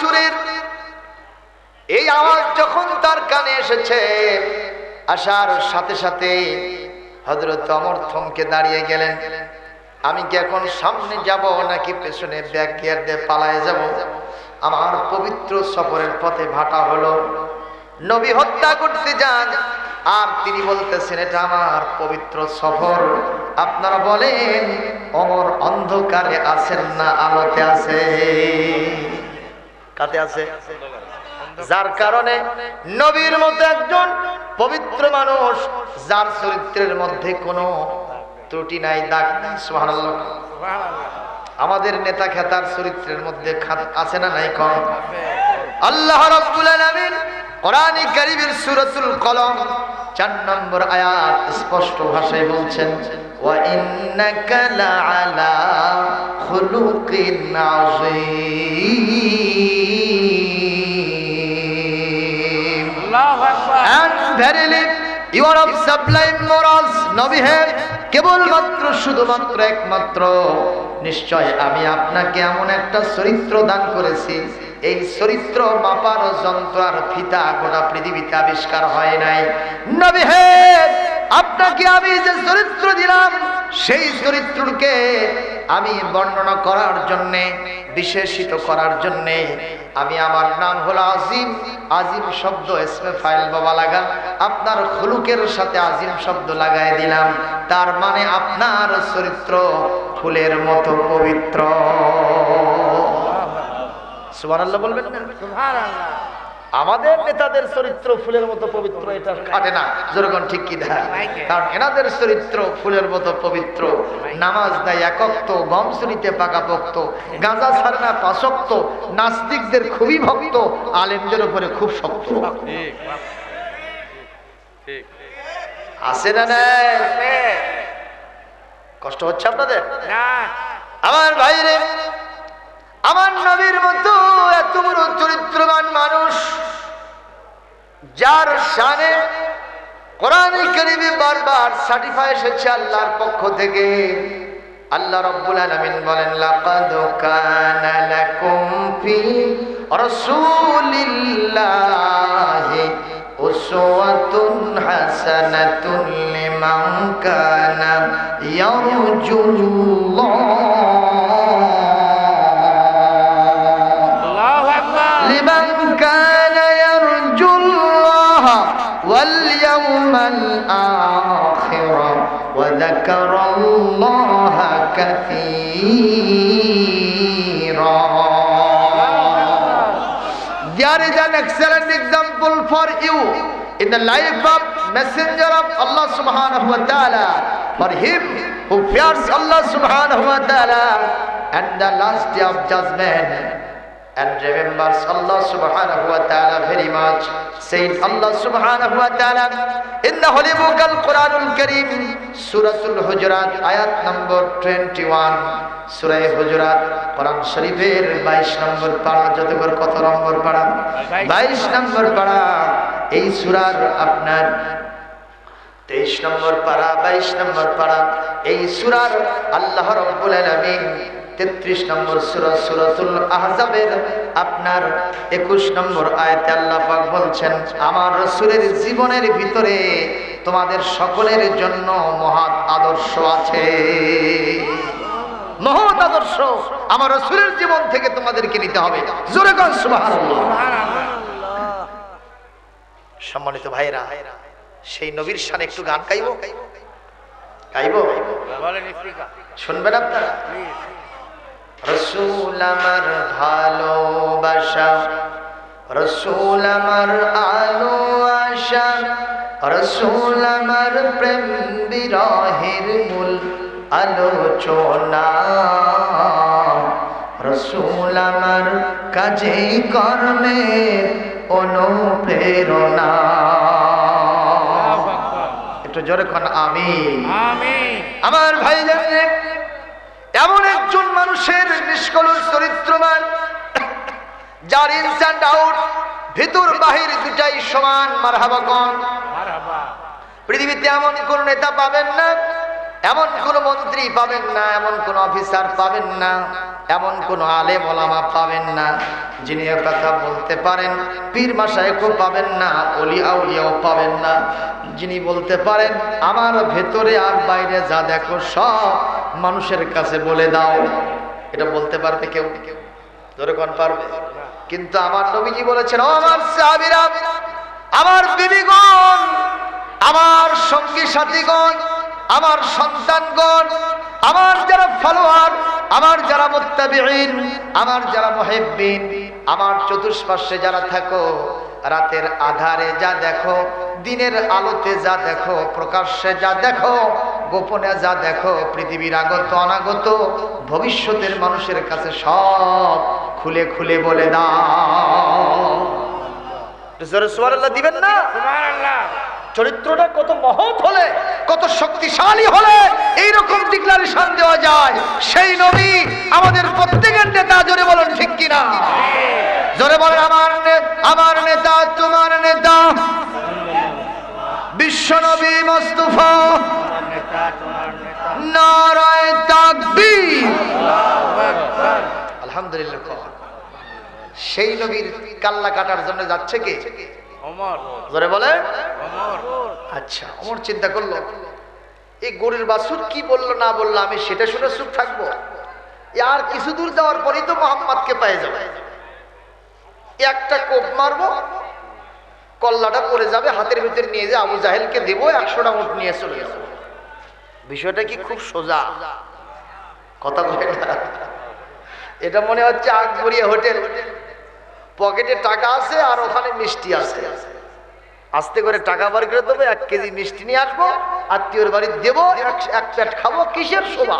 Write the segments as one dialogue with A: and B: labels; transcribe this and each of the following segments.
A: বাসুরের এই আওয়াজ যখন তার কানে এসেছে, আসার সাথে সাথে হজরত অমর থমকে দাঁড়িয়ে গেলেন। আমি কি এখন সামনে যাব নাকি পেছনে ব্যাগ গিয়ার দিয়ে পালায় যাব? আমার পবিত্র সফরের পথে ভাটা হলো। নবী হত্যা করতে যান। আর তিনি বলতেছেন, এটা আমার পবিত্র সফর। আপনারা বলেন, অমর অন্ধকারে আছেন না আলোতে আছে কাতে আছে। যার কারণে নবীর মতো একজন পবিত্র মানুষ, যার চরিত্রের মধ্যে কোনো ত্রুটি নাই, দাগ নাই আমাদের নেতা খেতার চরিত্রের মধ্যে আছে না নাই কম? আল্লাহ রাব্বুল আলামিন কোরআনে কলম চার নম্বর আয়াত স্পষ্ট ভাষায় বলছেন, ওয়া ইন্নাকা লাআলা খুলুকিন আযীম। And verily, you are of sublime morals, নবী হে কেবলমাত্র শুধুমাত্র একমাত্র। নিশ্চয় আমি আপনাকে এমন একটা চরিত্র দান করেছি। এই চরিত্র মাপার যন্ত্র আর ফিতা গোটা পৃথিবীতে আবিষ্কার হয় নাই। নবী হে আপনাকে আমি যে চরিত্র দিলাম সেই চরিত্রকে আমি বর্ণনা করার জন্যে বিশেষিত করার জন্যে আমি আমার নাম হলো আজিম। আজিম শব্দ এসমে ফাইল বাবা লাগা আপনার খুলুকের সাথে আজিম শব্দ লাগাই দিলাম। তার মানে আপনার চরিত্র ফুলের মতো পবিত্র। সুবহানাল্লাহ বলবেন না? আমাদের নেতাদের চরিত্র ফুলের মতো পবিত্র এটা খাটে না। যেরকম ঠিক কি দেয় কারণ এনাদের চরিত্র ফুলের মতো পবিত্র। নামাজ দেয় একক্ত গম চুরিতে পাকাপোক্ত গাঁজা ছাড়ে না পাশক্ত নাস্তিকদের খুবই ভক্ত আলেমদের উপরে খুব শক্ত। আছে না কষ্ট হচ্ছে আপনাদের? আমার ভাইরে আমার নবীর মতো এত বড় চরিত্রবান মানুষ, যার শানে কোরআনে কারিমে বারবার সার্টিফাই এসেছে আল্লাহর পক্ষ থেকে। আল্লাহ রাব্বুল আলামিন বলেন, লাকাদ الله كثيرا There is an excellent example for you in the life of messenger of Allah subhanahu wa ta'ala for him who fears Allah subhanahu wa ta'ala and the last day of judgment and remembers Allah subhanahu wa ta'ala very much. Said Allah subhanahu wa ta'ala in the Holy Book Al Quranul Kareem, Suratul Hujurat, ayat number 21. সুরাই হুজুরাত কোরআন শরীফের 22 নম্বর পাড়া যতবার কত নম্বর পাড়া 22 নম্বর পাড়া এই সূরার আপনার তেইশ নম্বর পারা বাইশ নম্বর পারা এই সুরার আল্লাহ রব্বুল আলামিন তেত্রিশ নম্বর সুরা সুরাতুল আহজাবের আপনার একুশ নম্বর আয়াতে আল্লাহ পাক বলছেন আমার রসুলের জীবনের ভিতরে তোমাদের সকলের জন্য মহৎ আদর্শ আছে। মহৎ আদর্শ আমার রসুলের জীবন থেকে তোমাদেরকে নিতে হবে। সম্মানিত ভাইরা সেই নবীর একটু গান গাইব? গাইব? শুনবেন আপনারা? রসুল আমার ভালোবাসা রসুল আমার আলো আশা রসুল আমার প্রেম বিরহের মূল আলোচনা। রসুল আমার কাজে কর্মে অনুপ্রেরণা। একটু জোরে কন আমি আমার ভাই এমন একজন মানুষের নিষ্কলুষ চরিত্রবান যার ইনসান আউট ভিতর বাহির দুটাই সমান মারহাবা কন
B: মারহাবা।
A: পৃথিবীতে এমন কোন নেতা পাবেন না এমন কোন মন্ত্রী পাবেন না এমন কোন অফিসার পাবেন না এমন কোন আলে ওলামা পাবেন না যিনি কথা বলতে পারেন। পীর মাসায়কও পাবেন না অলি আউলিয়াও পাবেন না। যিনি বলতে পারেন আমার ভেতরে আর বাইরে যা দেখো সব মানুষের কাছে বলে দাও। এটা বলতে পারবে কেউ? ধরে কোন পারবে? কিন্তু আমার নবীজি বলেছেন আমার আমার বিবিগণ, আমার সঙ্গী সাথীগণ, আমার সন্তানগণ, আমার যারা ফলোয়ার আমার যারা মুত্তাবিঈন, আমার যারা মুহিব্বিন আমার চতুষ্পার্শ্বে যারা থাকো, রাতের আধারে যা দেখো, দিনের আলোতে যা দেখো, প্রকাশ্যে যা দেখো গোপনে যা দেখো পৃথিবীর আগত অনাগত ভবিষ্যতের মানুষের কাছে সব খুলে খুলে বলে দাও। জোরে দিবেন না? চরিত্রটা কত মহৎ হলে কত শক্তিশালী হলে এইরকম ডিক্লারেশন দেওয়া যায়। সেই নবী আমাদের প্রত্যেকের নেতা জোরে বলেন ঠিক কিনা? জোরে বলেন আমার আমার নেতা তোমার নেতা বিশ্ব নবী মুস্তাফা।
B: নেতা
A: নারায় তাকবীর। আলহামদুলিল্লাহ সেই নবীর কাল্লা কাটার জন্য যাচ্ছে কে?
B: ওমর।
A: জোরে বলে
B: ওমর।
A: আচ্ছা অমর চিন্তা করল এই গরুর বাছুর কি বলল না বলল আমি সেটা শুনে চুপ থাকব। আর কিছু দূর যাওয়ার পরেই তো মোহাম্মদকে পেয়ে যাবে। একটা কোপ মারবো কল্লাটা পড়ে যাবে, হাতের ভিতরে নিয়ে যে আবু জাহেলকে দেবো, একশোটা উঠ নিয়ে চলে যাব। বিষয়টা কি খুব সোজা? কথা বলে এটা মনে হচ্ছে আকবরিয়া হোটেল। পকেটে টাকা আছে আর ওখানে মিষ্টি আছে। আস্তে করে টাকা বার করে দেবো, এক কেজি মিষ্টি নিয়ে আসব, আত্মীয়র বাড়ি দেবো এক এক প্যাট খাব, কিসের শোভা?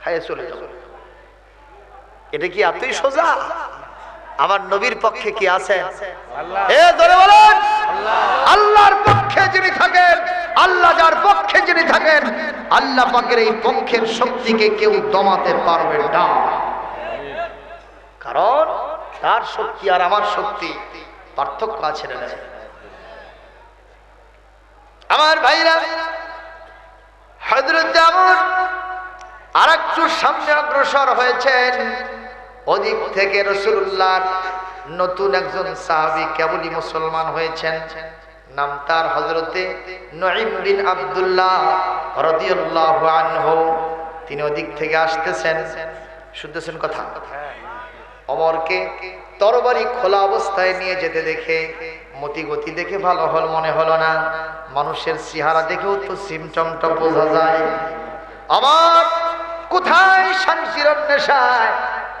A: খাইয়ে চলে যাব। এটা কি এতই সোজা? আমার নবীর পক্ষে কি আছে এ ধরে বলেন। আল্লাহর পক্ষে যিনি থাকেন আল্লাহ যার পক্ষে যিনি থাকেন আল্লাহ পাকের এই পক্ষের শক্তিকে কেউ দমাতে পারবে না। কারণ তার শক্তি আর আমার শক্তি পার্থক্য আছে না? আমার ভাইরা হজরত যেমন আর একটু সামনে অগ্রসর হয়েছেন। ওদিক থেকে রসুল্লাহ নতুন একজন সাহাবি কেবলই মুসলমান হয়েছেন? নাম তার হজরতে নঈম আব্দুল্লাহ রদিয়াল্লাহু আনহু। তিনি ওদিক থেকে আসতেছেন, শুনতেছেন কথা? অমরকে তরবারি খোলা অবস্থায় নিয়ে যেতে দেখে মতি গতি দেখে ভালো হল, মনে হলো না। মানুষের চেহারা দেখেও তো সিমটমটা বোঝা যায়। আমার কোথায় শান্তির অন্বেষায়?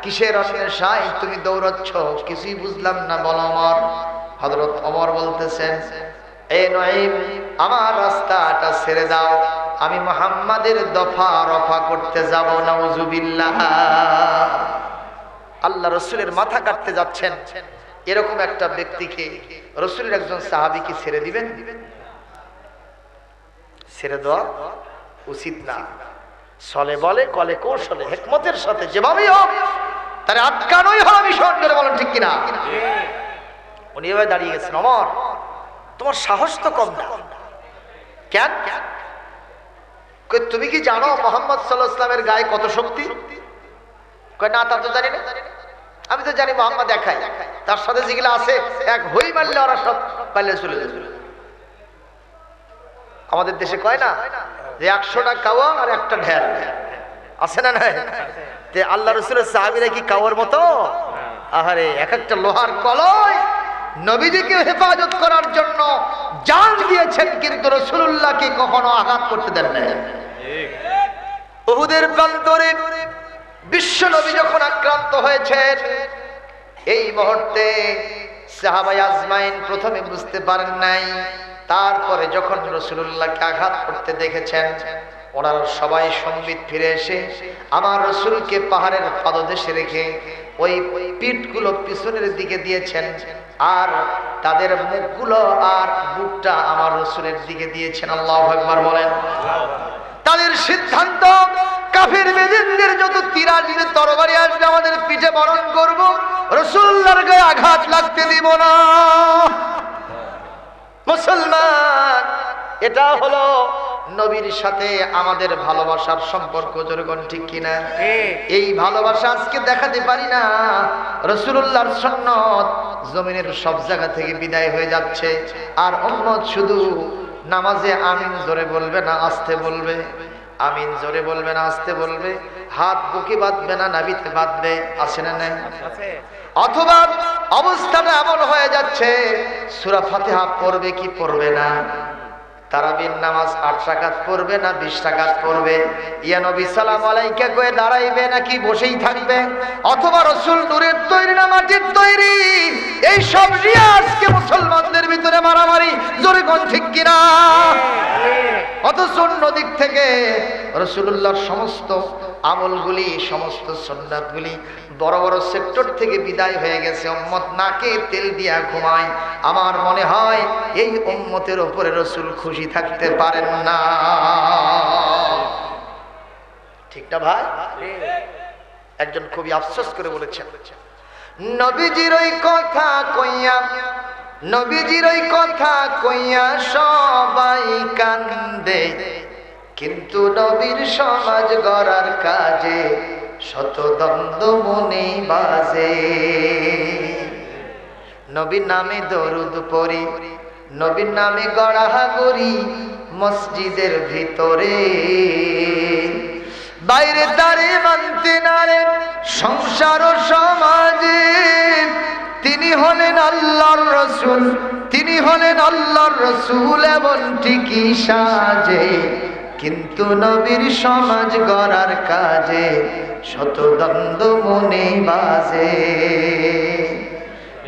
A: কিসের অন্বেষায় তুমি দৌড়চ্ছ? কিছুই বুঝলাম না, বল অমর হজরত অমর বলতেছেন, এ নঈম, আমার রাস্তাটা ছেড়ে দাও। আমি মোহাম্মদের দফা রফা করতে যাব, নাউজুবিল্লাহ। আল্লাহ রসুলের মাথা কাটতে যাচ্ছেন। এরকম একটা ব্যক্তিকে রসুলের একজন সাহাবিকে ছেড়ে দিবেন? ছেড়ে দেওয়া উচিত না। সলে বলে, কলে কৌশলে, হেকমতের সাথে যেভাবেই হোক তার আটকানোই হলো মিশন করে বলেন ঠিক কিনা? উনি এভাবে দাঁড়িয়ে গেছেন, অমর, তোমার সাহস তো কম না। কেন? তুমি কি জানো মোহাম্মদ সাল্লাহ ইসলামের গায়ে কত শক্তি? না, তা তো জানি না। আমি তো জানি মোহাম্মদ একাই। তার সাথে যেগুলো আছে, এক হই মারলে ওরা সব পাইলে চলে যাবে। আমাদের দেশে কয় না, যে একশোটা কাওয়া আর একটা ঢের। আছে না নাই? যে আল্লাহ রসুলের সাহাবিরা কি কাওয়ার মতো? আহারে এক একটা লোহার কলয় নবীজিকে হেফাজত করার জন্য জান দিয়েছেন, কিন্তু রসুল্লাহকে কখনো আঘাত করতে দেন না বহুদের প্রান্তরে বিশ্ব নবী যখন আক্রান্ত হয়েছেন, এই মুহূর্তে সাহাবাই আজমাইন প্রথমে বুঝতে পারেন নাই, তারপরে যখন রসুল্লাহকে আঘাত করতে দেখেছেন ওনারা সবাই সম্বিত ফিরে এসে আমার রসুলকে পাহাড়ের পাদদেশে রেখে ওই পিঠগুলো পিছনের দিকে দিয়েছেন আর তাদের মুখগুলো আর বুকটা আমার রসুলের দিকে দিয়েছেন। আল্লাহ একবার বলেন। তাদের সিদ্ধান্ত, কাফের বেদিনদের যত তীর আসবে তরবারি আসবে, আমাদের পিঠে বরণ করব। রসুল্লার গায়ে আঘাত লাগতে দিব না। মুসলমান, এটা হলো নবীর সাথে আমাদের ভালোবাসার সম্পর্ক যেরকম ঠিক কিনা? এই ভালোবাসা আজকে দেখাতে পারি না। রসুল্লাহর সন্ন্যত জমিনের সব জায়গা থেকে বিদায় হয়ে যাচ্ছে। আর উম্মত শুধু নামাজে আমিন জোরে বলবে না আস্তে বলবে। আমিন জোরে বলবে না আস্তে বলবে। হাত বুকে বাঁধবে না নাবিতে বাঁধবে। আসে না নাই? অথবা অবস্থাটা এমন হয়ে যাচ্ছে সুরা ফাতেহা পড়বে কি পড়বে না? তারাবির নামাজ আট টাকাত পড়বে না বিশ টাকাত পড়বে। ইয়া নবী সালাম আলাইকা কয়ে দাঁড়াইবে নাকি বসেই থাকবে? অথবা রসুল নূরের তৈরি না মাটির তৈরি? এই সব আজকে মুসলমানদের ভিতরে মারামারি জোরে কোন ঠিক কিনা? অথচ অন্য দিক থেকে রসুল্লাহর সমস্ত আমলগুলি, সমস্ত সন্ন্যাতগুলি বড় বড় সেক্টর থেকে বিদায় হয়ে গেছে। উম্মত নাকে তেল দিয়া ঘুমায়। আমার মনে হয় এই উম্মতের ওপরে রসুল খুশি থাকতে পারেন না। ঠিকটা ভাই? একজন খুবই আফসোস করে বলেছেন। নবীজির ওই কথা কইয়া, নবীজির ওই কথা কইয়া সবাই কান্দে। কিন্তু নবীর সমাজ গড়ার কাজে শত দ্বন্দ্ব মনে বাজে। নবীর নামে দরুদ পড়ি, নবীর নামে গড়া করি মসজিদের ভিতরে। বাইরে তারে মানতে নারে সংসার ও সমাজে। তিনি হলেন আল্লাহর রসুল, তিনি হলেন আল্লাহর রসুল এমন ঠিকই সাজে। কিন্তু নবীর সমাজ গড়ার কাজে শত দ্বন্দ্ব মনে বাজে।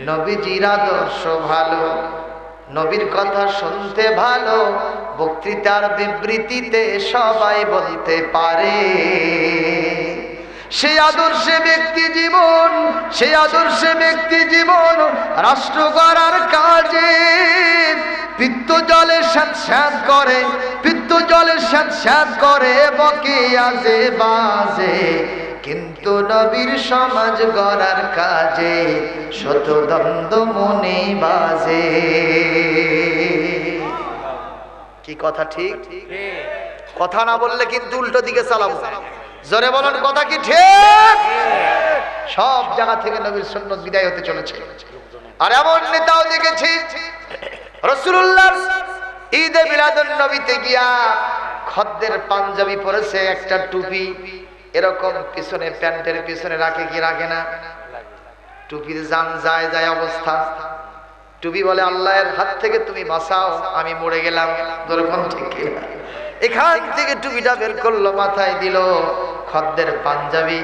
A: নবীজির আদর্শ ভালো, নবীর কথা শুনতে ভালো, বক্তৃতার বিবৃতিতে সবাই বলতে পারে। সেই আদর্শে ব্যক্তি জীবন সেই আদর্শে ব্যক্তি জীবন রাষ্ট্র করার কাজে। পিত্ত জলে স্যাঁত করে পিত্ত জলে স্যাঁত করে বকে আজে বাজে। কিন্তু নবীর সমাজ গড়ার কাজে শত দ্বন্দ্ব মনে বাজে। কি কথা ঠিক?
B: ঠিক
A: কথা না বললে কিন্তু উল্টো দিকে চালাবো। জোরে বলেন, কথা কি ঠিক? সব জায়গা থেকে নবীর সন্ন্যত বিদায় হতে চলেছে। আর এমন নেতাও দেখেছি রসুল্লাহ ঈদে মিলাদুন নবীতে গিয়া খদ্দের পাঞ্জাবি পরেছে, একটা টুপি। এরকম পিছনে প্যান্টের পিছনে রাখে কি রাখে না? টুপির জান যায় যায় অবস্থা। টুপি বলে, আল্লাহর হাত থেকে তুমি বাঁচাও, আমি মরে গেলাম। যেরকম ঠিক কিনা? এখান থেকে টুপিটা বের করল, মাথায় দিল খদ্দের পাঞ্জাবি,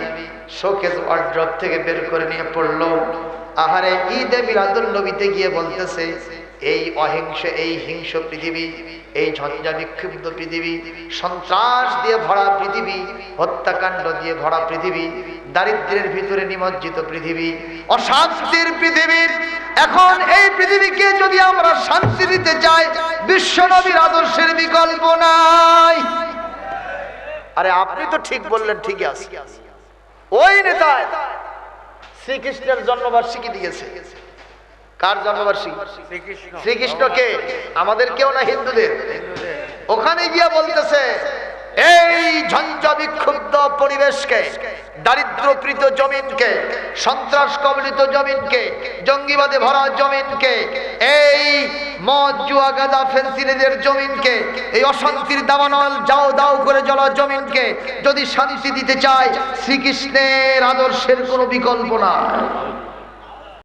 A: শোকেস ওয়ার্ড্রপ থেকে বের করে নিয়ে পড়ল। আহারে, ঈদে মিলাদুল নবীতে গিয়ে বলতেছে এই অহিংস, এই হিংস পৃথিবী, এই ঝঞ্ঝা বিক্ষিপ্ত পৃথিবী, সন্ত্রাস দিয়ে ভরা পৃথিবী, হত্যাকাণ্ড দিয়ে ভরা পৃথিবী দারিদ্র্যের ভিতরে নিমজ্জিত পৃথিবী, অশান্তির পৃথিবীর এখন এই পৃথিবীকে যদি আমরা শান্তি দিতে চাই বিশ্ব নবীর আদর্শের বিকল্প নাই। আরে আপনি তো ঠিক বললেন, ঠিকই আছে। ওই নেতা শ্রীকৃষ্ণের জন্মবার্ষিকী দিয়েছে। কার জন্মবার্ষিকী?
B: শ্রীকৃষ্ণ।
A: শ্রীকৃষ্ণকে। আমাদের কেউ না হিন্দুদের?
B: হিন্দুদের।
A: ওখানে গিয়া বলতেছে এই ঝঞ্ঝা বিক্ষুব্ধ পরিবেশকে দারিদ্রকৃত জমিনকে সন্ত্রাস কবলিত জমিনকে জঙ্গিবাদে ভরা জমিনকে এই মদ জুয়া গাদা ফেন্সিলেদের জমিনকে এই অশান্তির দাবানল যাও দাও করে জ্বলা জমিনকে যদি শান্তি দিতে চায় শ্রীকৃষ্ণের আদর্শের কোনো বিকল্প না